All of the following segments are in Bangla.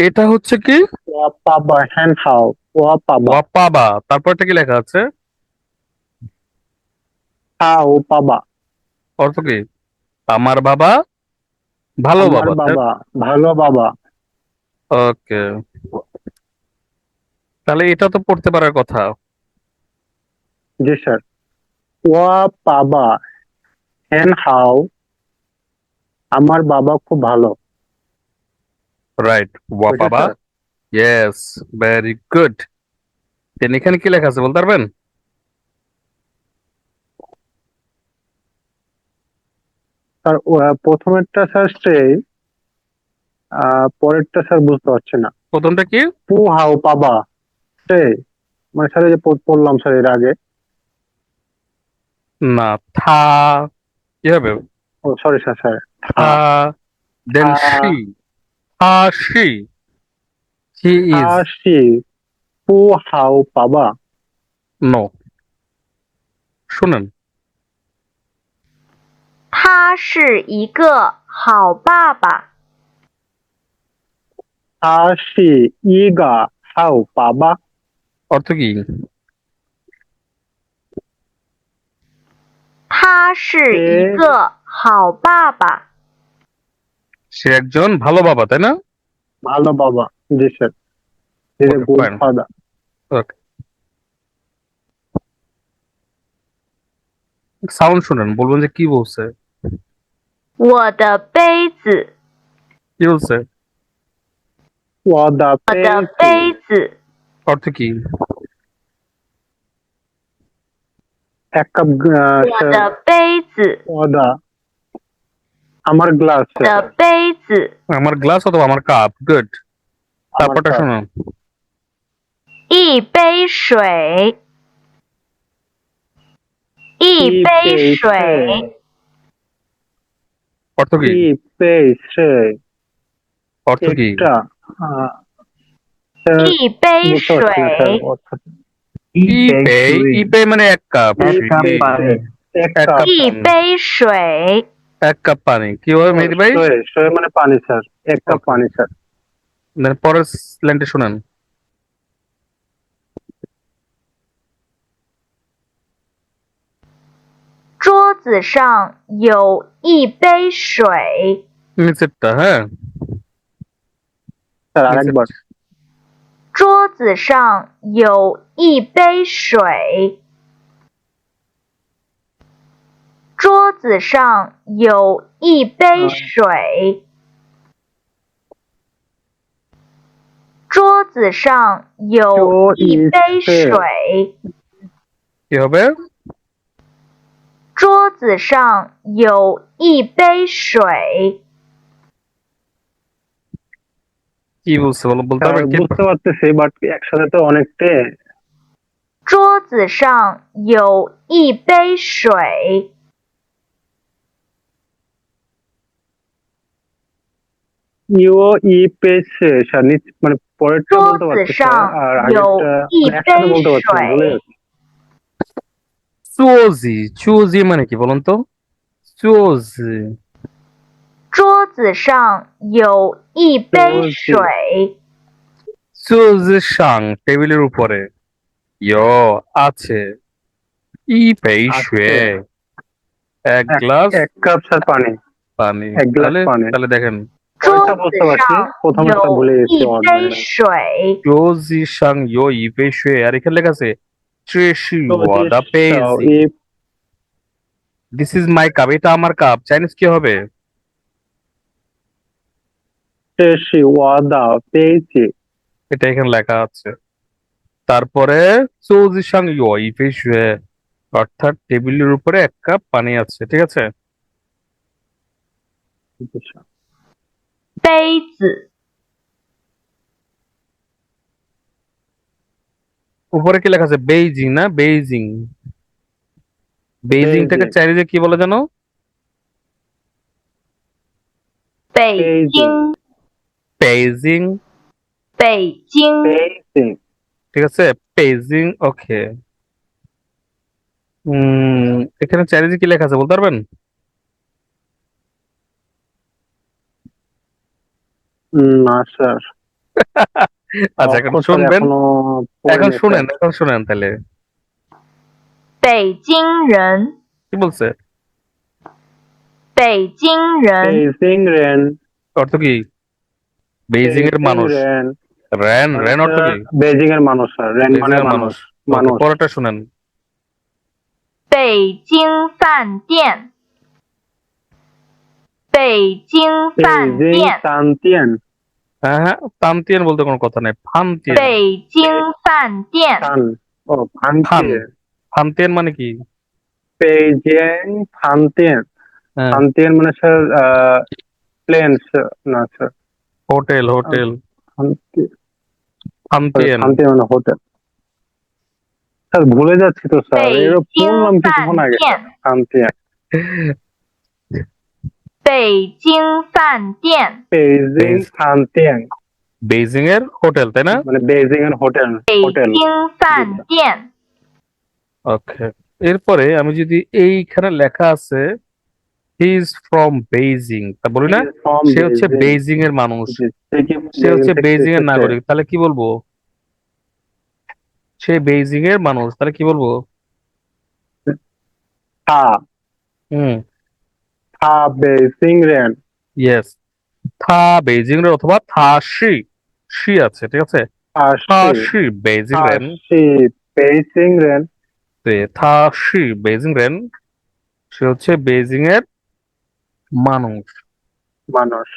এটা হচ্ছে কি? ওয়াপাবা হ্যান্ডহাও ওয়াপাবা। ওয়াপাবা। তারপরটা কি লেখা আছে? হ্যাঁ ওপাবা। অর্থ কি? আমার বাবা ভালো বাবা ভালো বাবা। ওকে। তাহলে এটা তো পড়তে পারার কথা। জি স্যার। ওয়া বাবা হ্যান হাও আমার বাবা খুব ভালো। রাইট ওয়াপাবা বুঝেছ? ইয়েস ভেরি গুড দেন এখানে কি লেখা আছে বলতে পারবেন? স্যার প্রথমেরটা স্যার সেই আহ, পরেরটা স্যার বুঝতে পারছি না। প্রথমটা কি? পু হাও পাবা সে মানে স্যার যে পড়লাম স্যার এর আগে। না থা। কি হবে? ও সরি স্যার স্যার। থা। দেন থা। শি থা শি হি ইজ আসি পু হাও পাবা নো শুনেন 他是一个好爸爸。 আসি ইগা হাও পাবা অর্থ কি 他是一个好爸爸。 সে একজন ভালো বাবা তাই না ভালো বাবা জি sir this Okay, good fine. Father sound শুনেন বলবেন যে কি বলছে 我的杯子， কি বলছে ওয়াদা 我的杯子， অর্থ কি এক কাপ আহ, 我 স্যার, 的杯子， ওয়াদা আমার গ্লাস 我的 আমার গ্লাস আমার গ্লাস অথবা আমার কাপ গুড তারপরটা শোনো। ই পেই সুই ই পেই সুই অর্থ কি? ই পেই অর্থ কি? ই পেই সুই ই পেই মানে এক কাপ এক কাপ ই পেই এক কাপ পানি কি হবে মেহেদি ভাই সয়ে, সয়ে মানে পানি স্যার এক কাপ পানি স্যার Then পরের লাইনটা শুনেন 桌子上有一杯水， নিচেরটা হ্যাঁ স্যার আরেকবার桌子上有一杯水， 桌子上有一杯水，桌子上有一杯水， কি হবে 桌子上有一杯水， কি বলছে বলো বলতে স্যার, পারবেন কি বুঝতে পারতেছি বাট একসাথে তো অনেকটা 桌子上有一杯水， ইও ই পেয়েছে স্যার নিচ- মানে পরেরটা桌 বলতে 子 পারছি স্যার 上 আর 有 আগেরটা 一 মানে একসাথে 杯 বলতে পারছি না, ভুলে 水， গেছি। চুজি চুজি মানে কি বলুন তো চুজি 桌子上有一杯水， চুজি সাং টেবিলের উপরে ইয়ো আছে ই পেই শুয়ে এক এক- গ্লাস এক কাপ স্যার পানি পানি এক গ্লাস তাহলে পানি। তাহলে দেখেন 桌 পরেরটা 子 এখানে লেখা আছে মাই কাপ এটা আমার কাপ চাইনিজ কি হবে? এটা এখানে লেখা আছে। তারপরে চৌজি সাং অর্থাৎ টেবিলের উপরে এক কাপ পানি আছে ঠিক আছে? 杯子。উপরে কি লেখা আছে? বেইজিং না? বেইজিং বেইজিং থেকে চারিদিকে কি বলে জানো? বেইজিং বেইজিং বেইজিং ঠিক আছে? বেইজিং ওকে হুম এখানে চারিদিকে কি লেখা আছে বলতে পারবেন? না স্যার। আচ্ছা এখন শুনবেন? এখন শুনেন এখন শুনেন তাহলে। বেইজিংরেন কি বলছে? বেইজিংরেন বেইজিংরেন অর্থ কি? বেইজিং এর মানুষ রেন রেন অর্থ কি? আচ্ছা, বেইজিং এর মানুষ স্যার। রেন মানে মানুষ মানুষ। পরেরটা শুনেন। বেইজিং ফান দিয়ান 北京饭 বেইজিং 店， তান্তিয়ান হ্যাঁ হ্যাঁ তান্তিয়ান বলতে কোনো কথা নেই ফান্তিয়ান 北京饭店， ফান ও ফান্তিয়ান ফান্তিয়ান মানে কি বেইজিং ফান্তিয়ান হ্যাঁ, ফান্তিয়ান মানে স্যার প্লেন না স্যার হোটেল হোটেল ফান্তি- ফান্তিয়ান ফান্তিয়ান মানে হোটেল স্যার ভুলে যাচ্ছি তো স্যার 北 এর 京 বললাম কিছুক্ষণ 饭 আগে 店， ফান্তিয়ান 北京饭店， বেইজিং বেইজ- ফান্তিয়ান বেইজিং এর হোটেল তাই না মানে বেইজিং এর হোটেল 北 হোটেল 京饭店， ওকে এরপরে আমি যদি এইখানে লেখা আছে হি ইজ ফ্রম বেইজিং তা বলি না সে হচ্ছে বেইজিং এর মানুষ সে হচ্ছে বেইজিং এর নাগরিক তাহলে কি বলবো সে বেইজিং এর মানুষ তাহলে কি বলবো হ্যাঁ হুম থা বেজিং রেন ইয়েস থা বেজিং রেন অথবা থা শি। শি আছে ঠিক আছে? থা শি। বেজিং রেন শি বেজিং রেন তে থা শি বেজিং রেন সে হচ্ছে বেজিং এর মানুষ। মানুষ।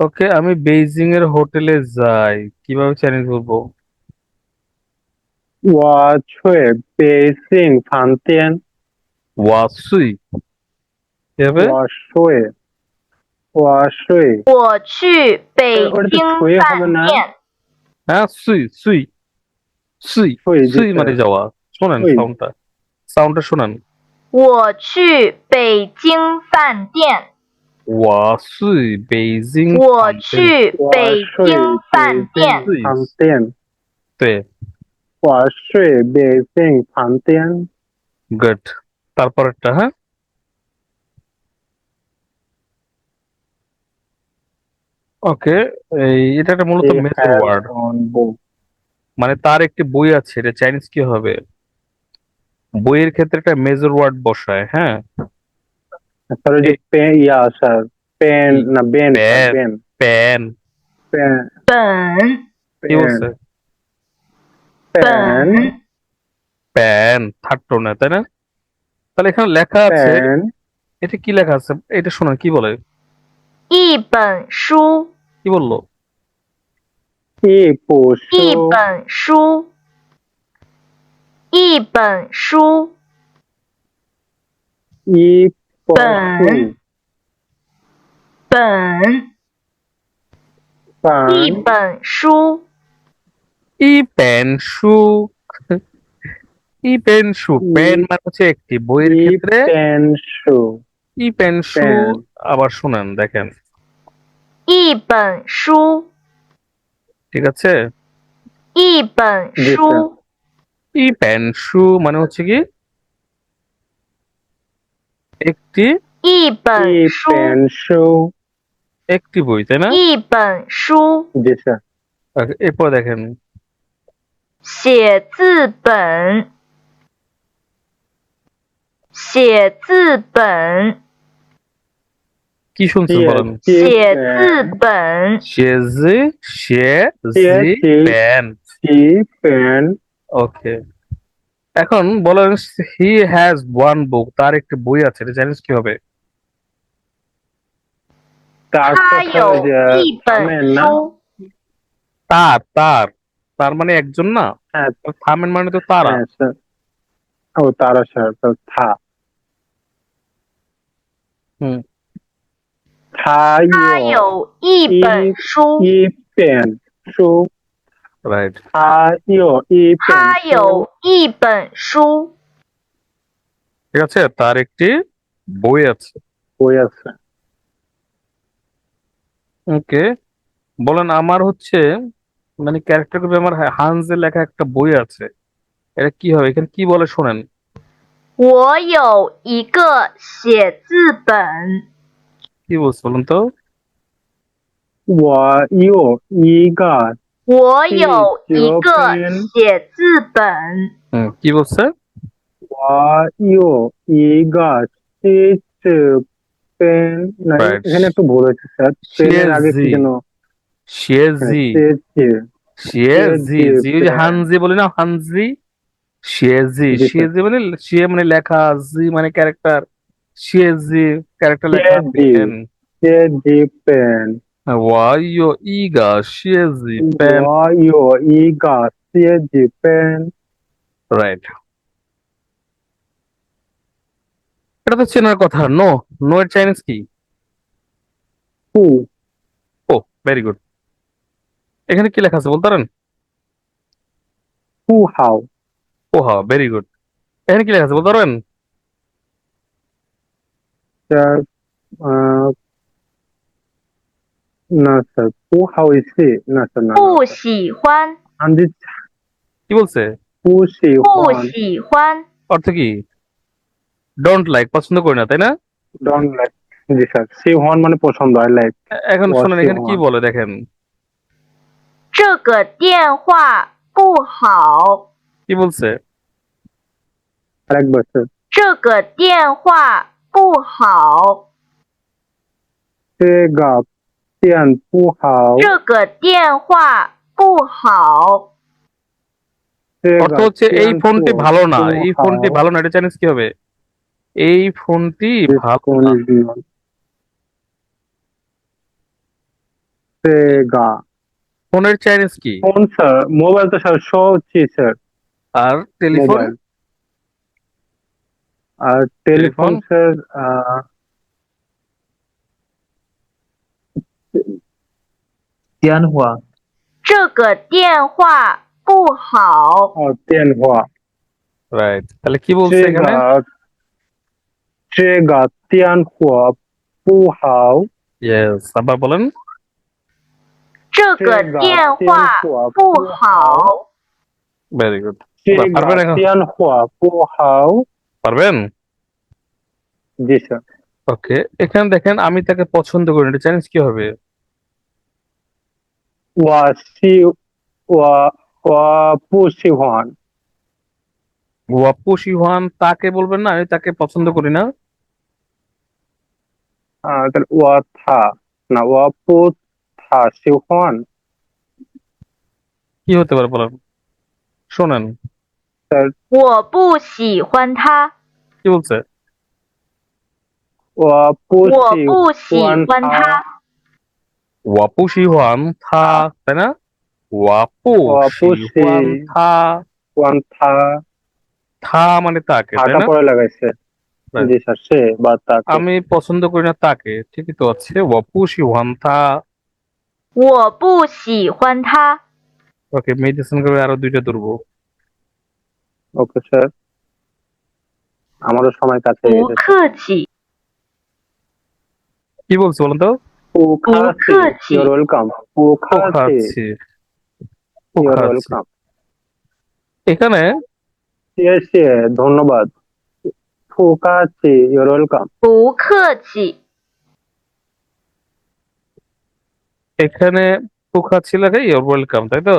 ওকে আমি বেজিং এর হোটেলে যাই। কীভাবে চ্যালেঞ্জ করব ওয়া ছুয়ে বেসিং ফান্তেন ওয়া সুই 我睡，我睡，我去北我这京腿好饭难店， হ্যাঁ সুই সুই সুই睡 সুই মানে যাওয়া শোনেন সুই। সাউন্ডটা সাউন্ডটা শোনেন 我去北京饭店， ওয়াসুই বেইজিং 我去我北睡京饭店，北京饭店， তে 我睡北京饭店， গুড তারপরেরটা হ্যাঁ ওকে এই এটা একটা মূলত He major has word on book. মানে তার একটি বই আছে এটা চাইনিজ কি হবে বইয়ের ক্ষেত্রে একটা মেজর ওয়ার্ড বসায় হ্যাঁ স্যার ওই যে পেন ইয়া স্যার পেন না বেন Pen. পেন প্যান পেন本 কি বলছে পেন 本 প্যান থার্ড টোনে তাই না তাহলে এখানে লেখা আছে পেন এটা কি লেখা আছে এটা শোনেন কি বলে 一本书， কি বললো 一部书一本书，一本书，一本书本本一本书， ই পেন শু ই পেন শু পেন মানে হচ্ছে একটি বইয়ের 一 ক্ষেত্রে 本书 ই পেন শু Pen. আবার শুনেন দেখেন 一本书， ঠিক আছে 一本 জি 书 স্যার， ই পেন শু মানে হচ্ছে কি একটি 一本一书，本书 একটি বই তাই না 一本书， জি স্যার Okay, এরপর দেখেন 写字本，写字本， কি শুনছেন বলেন? ওকে। এখন বলেন হি হ্যাজ ওয়ান বুক তার একটি বই আছে এটা জানিস কি হবে তার তার তার। তার মানে একজন না? থামেন মানে তো তারা। ও তারা স্যার। থা। হুম। 他他有有一本书，一本书， রাইট 他有一本他书有一本书， ঠিক আছে তার একটি বই আছে বই আছে ওকে বলেন আমার হচ্ছে মানে ক্যারেক্টার গ্রুপে আমার হানজে লেখা একটা বই আছে এটা কি হবে এখানে কি বলে শোনেন 我有一个写字本， কি বলছে বলুন তো 我有一个我第有一九个篇写字本。 হুম কি বলছে 我有一个西子 পেন না Right. এখানে একটু ভুল হয়েছে স্যার পেনের আগে কি সিয়েজি। যেন শিয়েজি সিয়েজি শিয়েজি শিয়েজি, জি ওই যে pen. হানজি বলি না হানজি শিয়েজি জি, স্যার। শিয়েজি মানে শিয়ে মানে লেখা জি মানে ক্যারেক্টার সিএসজি ক্যারেক্টার ইগা ইগা সিএসজি পেন রাইট এটা তো চেনার কথা নো নো এর চাইনিজ কি? হু ও ভেরি গুড এখানে কি লেখা আছে বলতে পারেন? হু হাও ও হাও ভেরি গুড এখানে কি লেখা আছে বলতে পারেন? স্যার আহ, না স্যার 不好意思না স্যার না不喜欢， আমি কি বলছে 不喜不欢喜欢， অর্থ কি ডোন্ট লাইক পছন্দ করি না তাই না don't like G sir C one মানে পছন্দ আই লাইক এ- এখন ও, শোনেন এখানে কি সিওয়ান। বলে দেখেন 这个电话不好， কি বলছে আরেকবার স্যার 这个电话 不好， সে গা পেন 不好这个电话不好， সে অর্থ গা হচ্ছে এই পেন ফোনটি 不 ভালো না 不 এই ফোনটি 好 ভালো না এটা চাইনিজ কি হবে এই ফোনটি ভালো না সে গা ফোনের চাইনিজ কি ফোন স্যার মোবাইল তো স্যার শো হচ্ছে স্যার আর টেলিফোন মোবাইল আর টেলিফোন টেলিফোন? স্যার আহ, 电话，这个电话不好， আর তেন হওয়া রাইট তাহলে কি বলছে 这 এখানে 个这个电话不好， ইয়েস আবার বলেন 这个这个电电话话不不好好， ভেরি গুড 这 পারবেন 个 এখন? 电话不好， পারবেন? জি স্যার। ওকে এখানে দেখেন আমি তাকে পছন্দ করি এটা চ্যালেঞ্জ কি হবে? ওয়া সি ওয়া ওয়াপু সিহান ওয়াপু সিহান তাকে বলবেন না? আমি তাকে পছন্দ করি না। তাহলে ওয়া থা না ওয়াপু থা সিহান কি হতে পারে বলেন? শোনেন। 我不喜欢他， কি বলছে 我不我喜不喜欢欢他， ওয়াপু শিহান থা তাই না ওয়াপু ওয়াপু শিহান শি- থা 欢他 থা মানে তাকে তাই থাকা না পরে লাগাইছে Right. জি স্যার সে বা তাকে আমি পছন্দ করি না তাকে ঠিকই তো আছে ওয়াপু শিহান থা 我不喜欢他， ওকে মেডিসিন করে আরো দুইটা ধরবো ওকে স্যার। আমারও সময় কাছে কি বলছো বলুন তো? ওয়েলকাম এখানে? ধন্যবাদ। এখানে পোকা ছিল ইউর ওয়েলকাম তাই তো?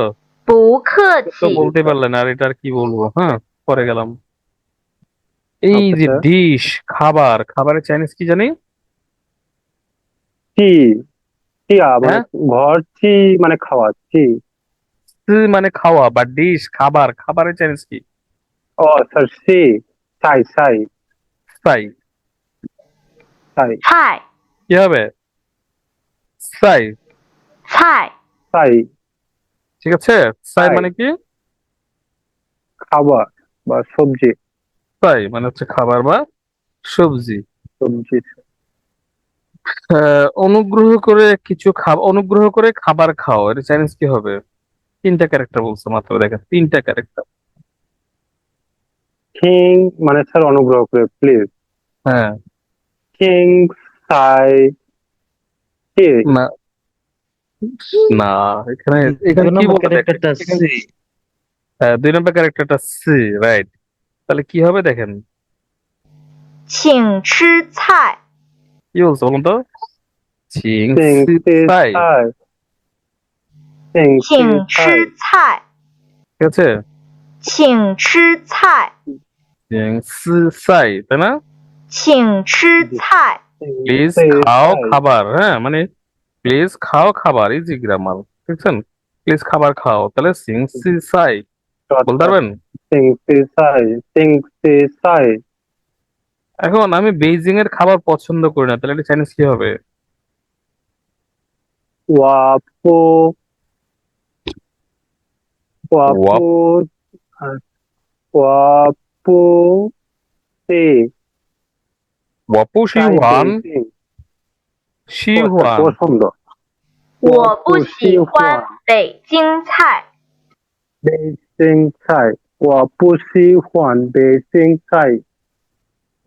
তো বলতে পারলেন আর কি বলব? হ্যাঁ পরে গেলাম। এই আচ্ছা, যে আচ্ছা। ডিশ খাবার খাবারের চাইনিজ কি জানি? টি টি হ্যাঁ? ঘর টি মানে খাওয়া টি মানে খাওয়া বা ডিশ খাবার খাবারের চাইনিজ কি? ও স্যার সি সাই সাই সাই সাই সাই কি হবে? সাই সাই সাই ঠিক আছে? সাই। মানে কি? খাবার বা সবজি। সাই মানে হচ্ছে খাবার বা সবজি। সবজি। অনুগ্রহ করে কিছু খাব অনুগ্রহ করে খাবার খাও। এটা চাইনিজ কি হবে? তিনটা ক্যারেক্টার বলছে মাত্র দেখেন। তিনটা ক্যারেক্টার কিং মানে স্যার অনুগ্রহ করে প্লিজ হ্যাঁ। কিং সাই কি না। না এখানে এখানে দুই কি নম্বর বলতে দেখেন ক্যারেক্টারটা এখানে- সি হ্যাঁ, দুই নম্বর ক্যারেক্টারটা সি রাইট তাহলে কি হবে দেখেন 请吃菜， কি বলছে বলুন তো চিং 请 সি 吃 সাই 菜，请吃请菜，吃菜， ঠিক আছে 请吃菜， চিং সি সাই তাই না 请吃菜， প্লিজ 请 খাও 菜 খাবার হ্যাঁ মানে প্লিজ খাও খাবার ইজি গ্রামার বুঝছেন? প্লিজ খাবার খাও তাহলে সিং সি সাই বলতে পারবেন? এখন আমি বেজিং এর খাবার পছন্দ করি না তাহলে এটা চাইনিজ কি হবে? ওয়াপো ওয়াপো ওয়াপো সে ওয়াপো সি one. Juan 北京 she 我 Juan 我送的，我不不喜喜欢欢北京菜，北京菜，我不喜欢北京菜，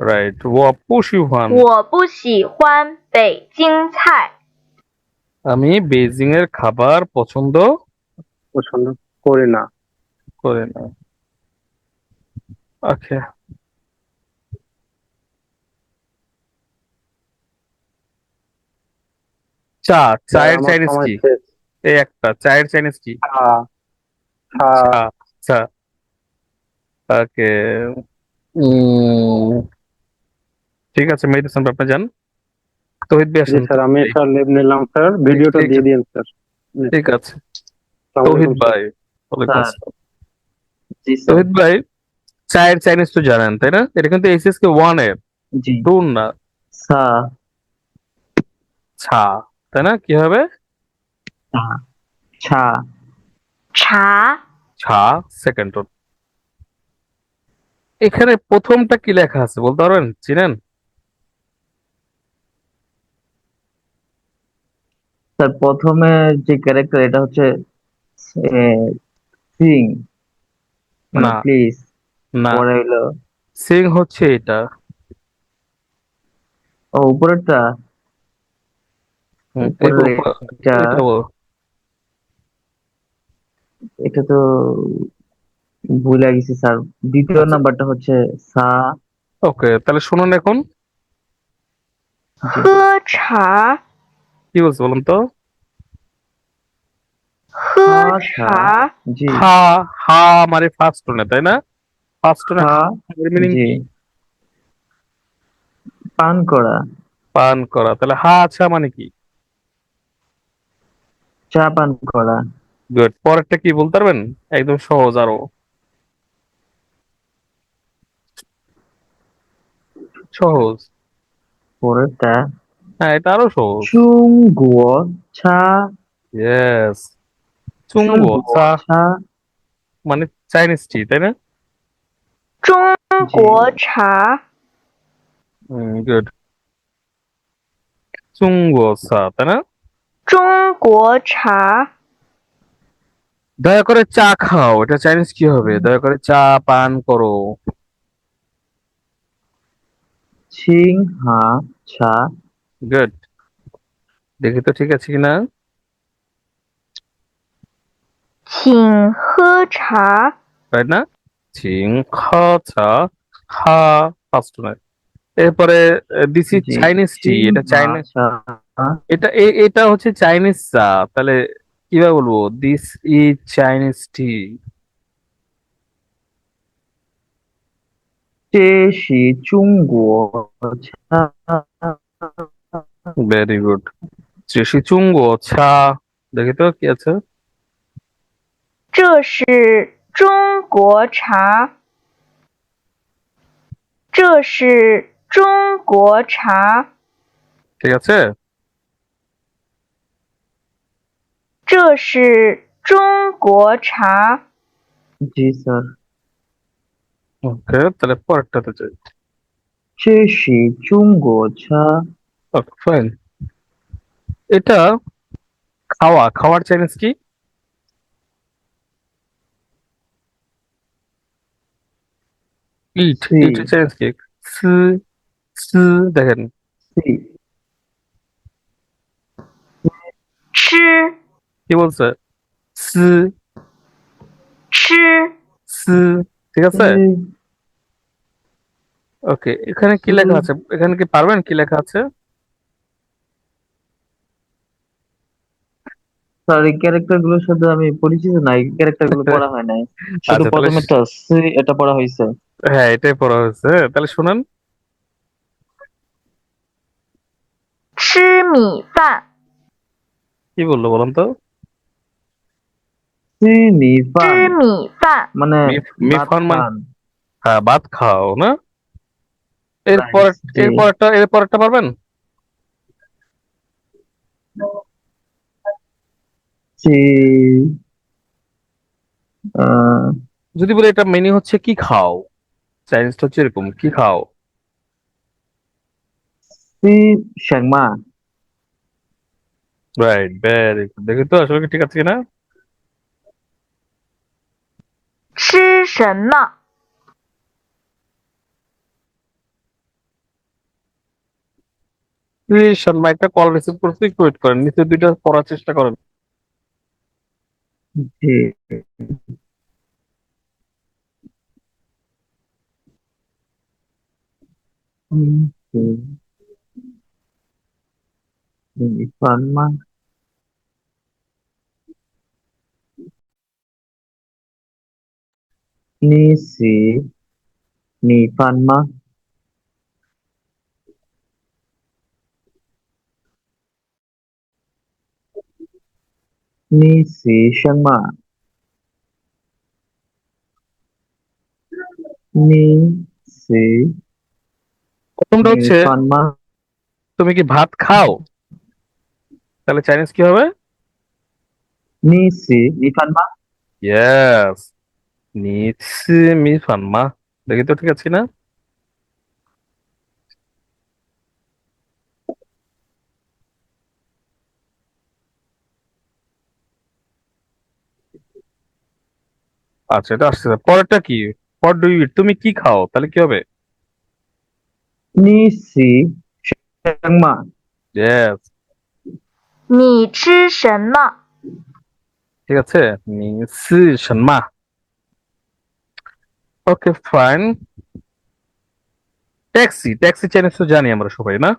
right ওয়াপু she Juan 我不喜欢北京菜， আমি বেইজিং এর খাবার পছন্দ পছন্দ করি না করি না ওকে চা চায়ের চাইনিজ কি? এই একটা চায়ের চাইনিজ কি? চা চা চা চা ওকে। ঠিক আছে মেহেদি হাসান আপনি যান। তহিদ ভাই আসেন। স্যার আমি স্যার লিভ নিলাম স্যার। ভিডিওটা ঠিক দিয়ে দিন স্যার। ঠিক আছে। তৌহিদ। ভাই ওয়ালাইকুম আসসালাম। জি ভাই চায়ের চাইনিজ তো জানেন তাই না? এটা কিন্তু এসএস কে ওয়ানের। জি। টু না। সা ছা তাই না? কি হবে? ছা। ছা। ছা। সেকেন্ড টোন এখানে প্রথমটা কি লেখা আছে বলতে পারবেন? চিনেন? স্যার প্রথমে যে ক্যারেক্টার এটা হচ্ছে সিং। মানে না। প্লিজ না। পরে হলো সিং হচ্ছে এটা। ও উপরেরটা হুম, উপরের এরপর উপর- হ্যাঁ, এটা তো স্যার। দ্বিতীয় আচ্ছা। নাম্বারটা হচ্ছে সা। ওকে তাহলে শুনুন এখন। কি বলছো বলুন তো? হা হা মানে ফার্স্ট টোনে তাই না? ফার্স্ট টোনে হা মিনিং পান করা। পান করা তাহলে হা আচ্ছা মানে কি? চা পান করা। গুড পরেরটা কি বলতে পারবেন? একদম সহজ আরও। সহজ। পরেরটা। হ্যাঁ এটা আরও সহজ। চুঙ্গুয় চা। ইয়েস চুঙ্গুয় চা। মানে চাইনিজ টি তাই না? চুঙ্গুয় চা। গুড চুঙ্গুয় চা তাই না? দয়া করে চা খাও। এটা চাইনিজ কি হবে? দয়া করে চা পান করো। ছিং হা গুড দেখি তো ঠিক আছে কিনা? ছিং না? ছিং খা চা। হা ফার্স্ট এরপরে দিস ইজ চাইনিজ টি এটা চাইনিজ এটা এ- এটা হচ্ছে চাইনিজ চা তাহলে কিভাবে বলবো this is Chinese tea 这是中国茶 very good Shri চুঙ্গ চা দেখি তো কি আছে 这是中国茶，这是中国茶， ঠিক আছে 这是中国茶， জি স্যার ওকে তাহলে পরেরটাতে যাই 这是中国茶 ওকে ফাইন এটা খাওয়া খাওয়ার চাইনিজ কি ইট ছি। ইট চাইনিজ কি সি সি দেখেন 是 吃 কি বলছে সি 吃 সি ঠিক আছে ওকে এখানে কি লেখা আছে এখানে কি পারবেন কি লেখা আছে স্যার এই ক্যারেক্টার গুলোর সাথে আমি পরিচিত না এই ক্যারেক্টার গুলো পড়া হয় নাই শুধু আচ্ছা, তাহলে- প্রথমেরটা সি এটা পড়া হয়েছে হ্যাঁ এটাই পড়া হয়েছে তাহলে শুনেন 吃米饭， কি বললো বলেন তো চি মানে- হ্যাঁ, এরপর এরপরটা এরপরটা পারবেন? যদি বলে এটা মেনি হচ্ছে কি খাও? সায়েন্সটা হচ্ছে এরকম কি খাও? রাইট ভেরি গুড তো আসলে ঠিক আছে কিনা? 吃什么？ প্লিজ শর্মা একটা কল রিসিভ করতে একটু ওয়েট করেন নিচে দুইটা পড়ার চেষ্টা করেন জি হুম, হুম। মি ফান মা ni si ni fan ma ni si shen ma ni si প্রথমটা ni হচ্ছে fan ma তুমি কি ভাত খাও তাহলে চাইনিজ কি হবে ni si ni fan ma yes নিচ্ছি মি ফানমা দেখি তো ঠিক আছে না আচ্ছা এটা আসছে পরেরটা কি হোয়াট ডু ইউ তুমি কি খাও তাহলে কি হবে ni si shen ma yes 你吃什么？ ঠিক আছে নিচ্ছি Sharma Okay fine taxi taxi Chinese তো জানি আমরা সবাই না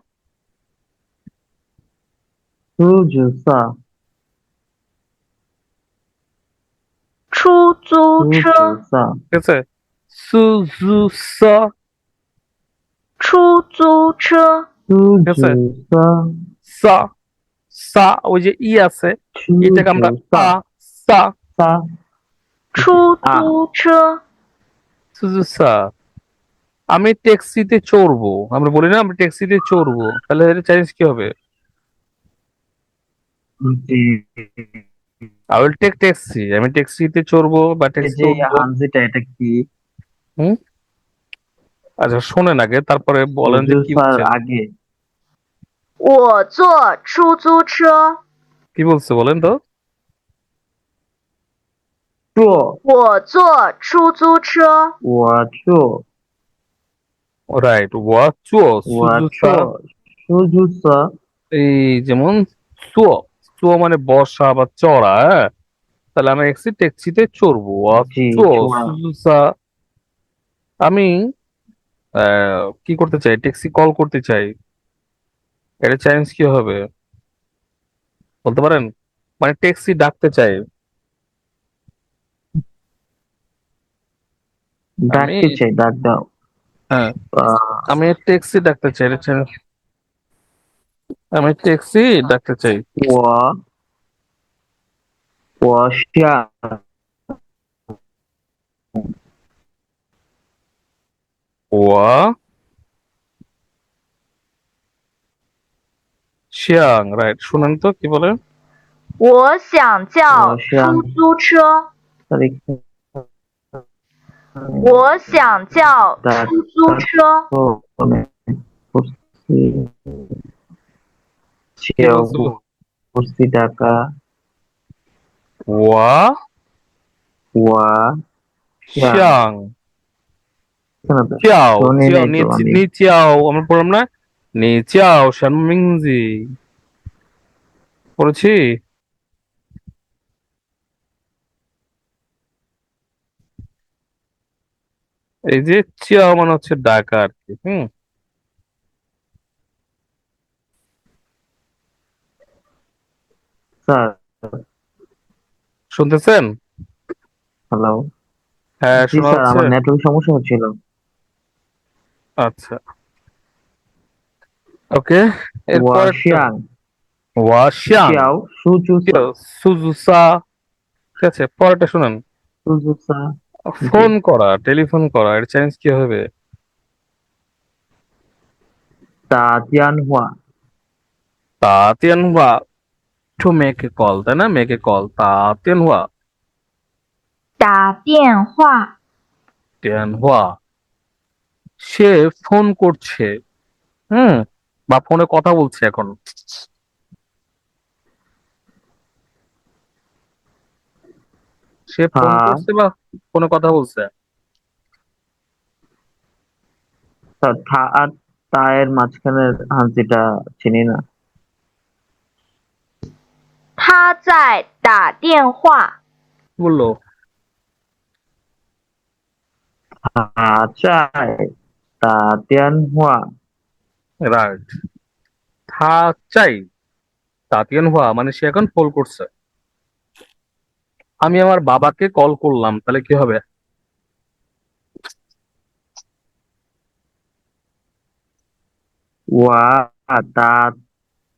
su ju sa 出租 su 车， ju sa ঠিক আছে সুজুসা出租车， su Yes, ju sir. sa সা সা ওই যে ই আছে chu এটাকে আমরা ju sa আ সা sa 出租车， সুজুসা আমি ট্যাক্সিতে চড়বো আমরা বলি না আমরা ট্যাক্সিতে চড়বো তাহলে এটা চাইনিজ কি হবে G I will take taxi আমি ট্যাক্সিতে চড়বো বা এই ট্যাক্সিতে যে উঠবো হানজিটা এটা কি আচ্ছা শোনেন আগে তারপরে বলেন যে কি স্যার বলছেন আগে 我坐出租车， কি বলছে বলেন তো 坐我坐出租车，我坐 রাইট ওয়া চুও 我 সুজুসা 坐出租车 এই যেমন চুও চুও মানে বসা বা চড়া হ্যাঁ তাহলে আমি একসি ট্যাক্সিতে চড়বো আর জি, চুও চড়া। সুজুসা আমি আহ, কি করতে চাই ট্যাক্সি কল করতে চাই এটা চাইনিজ কি হবে বলতে পারেন মানে ট্যাক্সি ডাকতে চাই ডাকতে চাই ডাক দাও হ্যাঁ আহ, আমি ট্যাক্সি ডাকতে চাই এটা চাইনিজ আমি ট্যাক্সি ডাকতে চাই 我我想 ওয়া শিয়াং রাইট শুনেন তো কি বলে 我想叫我想出租车， তাহলে 我想叫出租车。我我。我。我。像。叫叫你，你叫我们播什么呢？你叫什么名字？我去。এই যে চিয়া মানে হচ্ছে ডাকা আর কি হুম? স্যার। শুনতেছেন? হ্যালো হ্যাঁ শোনা স্যার আমার নেটওয়ার্ক সমস্যা হচ্ছিল। আচ্ছা। ওকে এরপর ওয়াশিয়াং। ওয়াশিয়াং। শিয়াও সুজুসা। সুজুসা। ঠিক আছে পরেরটা শুনেন। সুজুসা। ফোন করা টেলিফোন করা এর চ্যালেঞ্জ কি হবে? তাতিয়ান হুয়া। তাতিয়ান হুয়া? টু মেক এ কল তাই না? মেক এ কল তাতিয়ান হুয়া? তাতিয়ান হুয়া। তিয়ান হুয়া? সে ফোন করছে হুম? বা ফোনে কথা বলছে এখন। সে ফোন হ্যাঁ। করছে বা ফোনে কথা বলছে স্যার থা আর তায়ের মাঝখানের হাঞ্চিটা চিনি না 他在打电话， কি বললো আচাই তাতিয়ানহুয়া রাইট থা চাই তাতিয়ান হুয়া মানে সে এখন ফোন করছে আমি আমার বাবাকে কল করলাম তাহলে কি হবে? ওয়া তা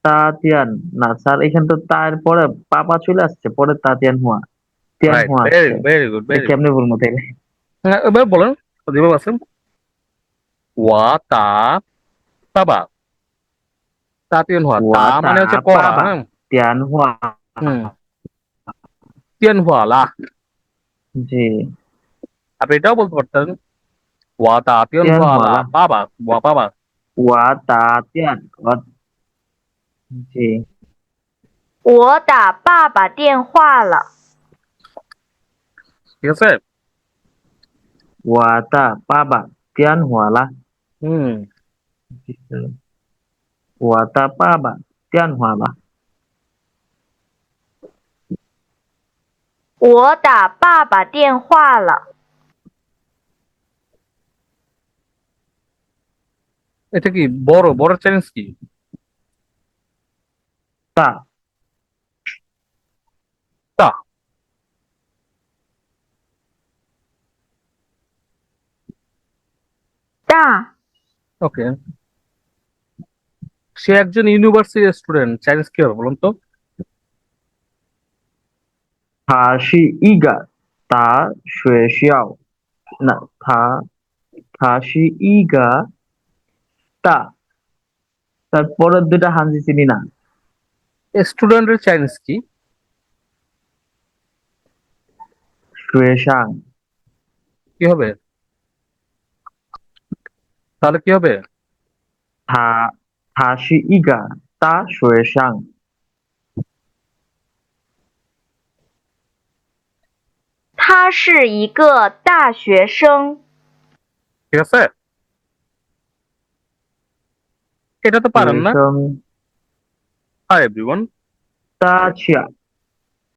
তাতিয়ান না স্যার এখানে তো তার পরে পাপা চলে আসছে পরে তাতিয়ান হুয়া। তিয়ান হুয়া ভেরি আসছে। ভেরি গুড ভেরি কেমনে বলব তাইলে? এবার বলেন যেভাবে আছেন ওয়া তা বাবা তাতিয়ান হুয়া তা মানে হচ্ছে করা হ্যাঁ। তিয়ান হুয়া। হুম তিয়ান হুয়া লা জি আপনি এটাও বলতে পারতেন ওয়া তা তিয়ান তিয়ান হুয়া হুয়া লা লা। বাবা ওয়া বাবা ওয়া তাতিয়ান ওয়া জি 我打爸爸电话了， ঠিক আছে ওয়া তা বাবা তিয়ান হুয়া লা হুম জি স্যার ওয়া তা বাবা তিয়ান হুয়া 我打爸爸电话了， এটা কি বড় বড় চ্যালেঞ্জ কি তা 大 ওকে সে একজন ইউনিভার্সিটি স্টুডেন্ট চ্যালেঞ্জ কি হবে বলুন তো হাসি ইগা তা শুয়েশিয়াও ইগা তা দুটা চিনি না। কি কি হবে? তাহলে কি হবে? থা ইগা তা শুয়েশাং 他是一个大学生， ঠিক আছে এটা তো পারেন না 学生 হাই এভরিওয়ান 大家